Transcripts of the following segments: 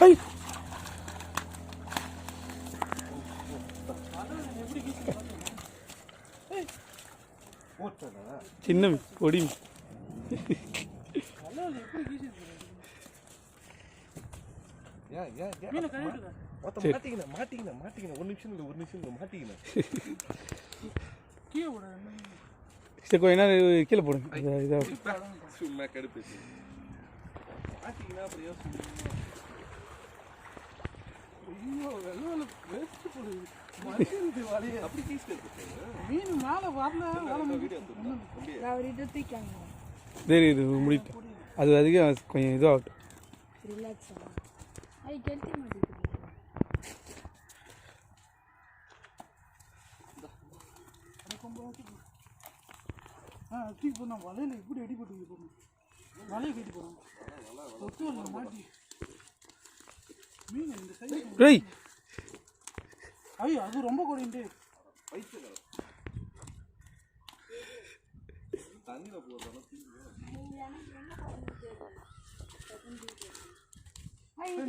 ஐ போட்டதா சின்ன மீன் பொடி மீன். ஏன் ஏன் ஏன் மீனை மாட்டிக்கினேன் மாட்டிக்கினேன் மாட்டிக்கினேன் ஒரு நிமிஷம் இல்லை ஒரு நிமிஷம் இல்லை மாட்டிக்கினேன் கீழே சரி கொஞ்ச நேரம் கீழே போடுங்க. இதை- சும்மா கடுப்பு. மாட்டிக்கினா அப்புறம் ஐயோ வெள்ளம் வேஸ்ட் போடுது. மனுஷனுக்கு வலைய அப்படி கீஸ் இருக்கு. மீன் மேலே வரல அவர்கிட்ட தூக்காங்க சரி இது முடிப்போம் அது அதிகம் கொஞ்சம் இதுவாகட்டும் ரிலாக்ஸ் ஆகும் அது கெடுத்து மாட்டேங்குது ஆ தூக்கி போடணும். வலையில இப்படி அடிபட்டு போடணும் வலையை கட்டி போடணும். ஒத்து வரல மாட்டி. மீன் இந்த சைடு ஏய். ஐயோ அது ரொம்ப கொடிண்டு தண்ணியில் போடுறோம்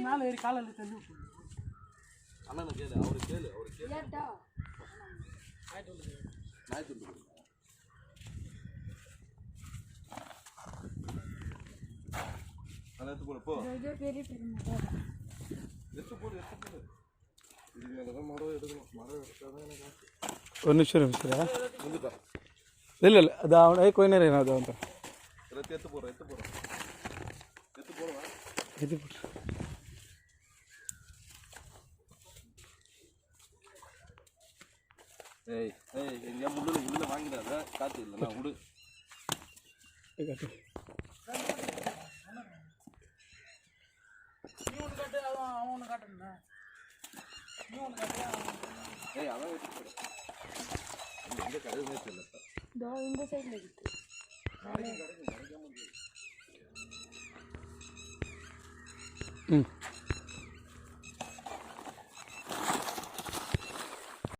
மேலே ஏறி காலையில் தள்ளி அண்ணனை கேளு அவரு கேளு அவரு கேளு. ஏட்டா நாய் துண்டு கொடுங்க நல்லா எடுத்து போடு போ இது பெரிய பெரிய மரம் எடுத்து போடு எடுத்து போடு இதுக்கு மேலே தான் மரம் எடுக்கணும் மரம் எடுத்தாதான் எனக்கு ஆசை. ஒரு நிமிஷம் நிமிஷம் வந்துட்டா இல்லை இல்லை அது அவன் ஏய், கொஞ்ச நேரம் அது வந்துட்டேன் எல்லாத்தையும் எடுத்து போடுறேன் எடுத்து போடுறேன் எடுத்து போடுவேன் இது போட்டு ஏய் ஏய் எங்கேயா முள்ளு உள்ள வாங்கிடாத காற்று இல்லைண்ணா விடு இது காட்டு. நீ ஒன்று காட்டு அவன் ஒன்று காட்டுண்ணே நீ ஒன்று காட்டு அவன் ஏய் அதான் எடுத்து போடு இங்க எங்கே கழுவுமே தெரியல இதோ இந்த சைடில் இருக்கு ம்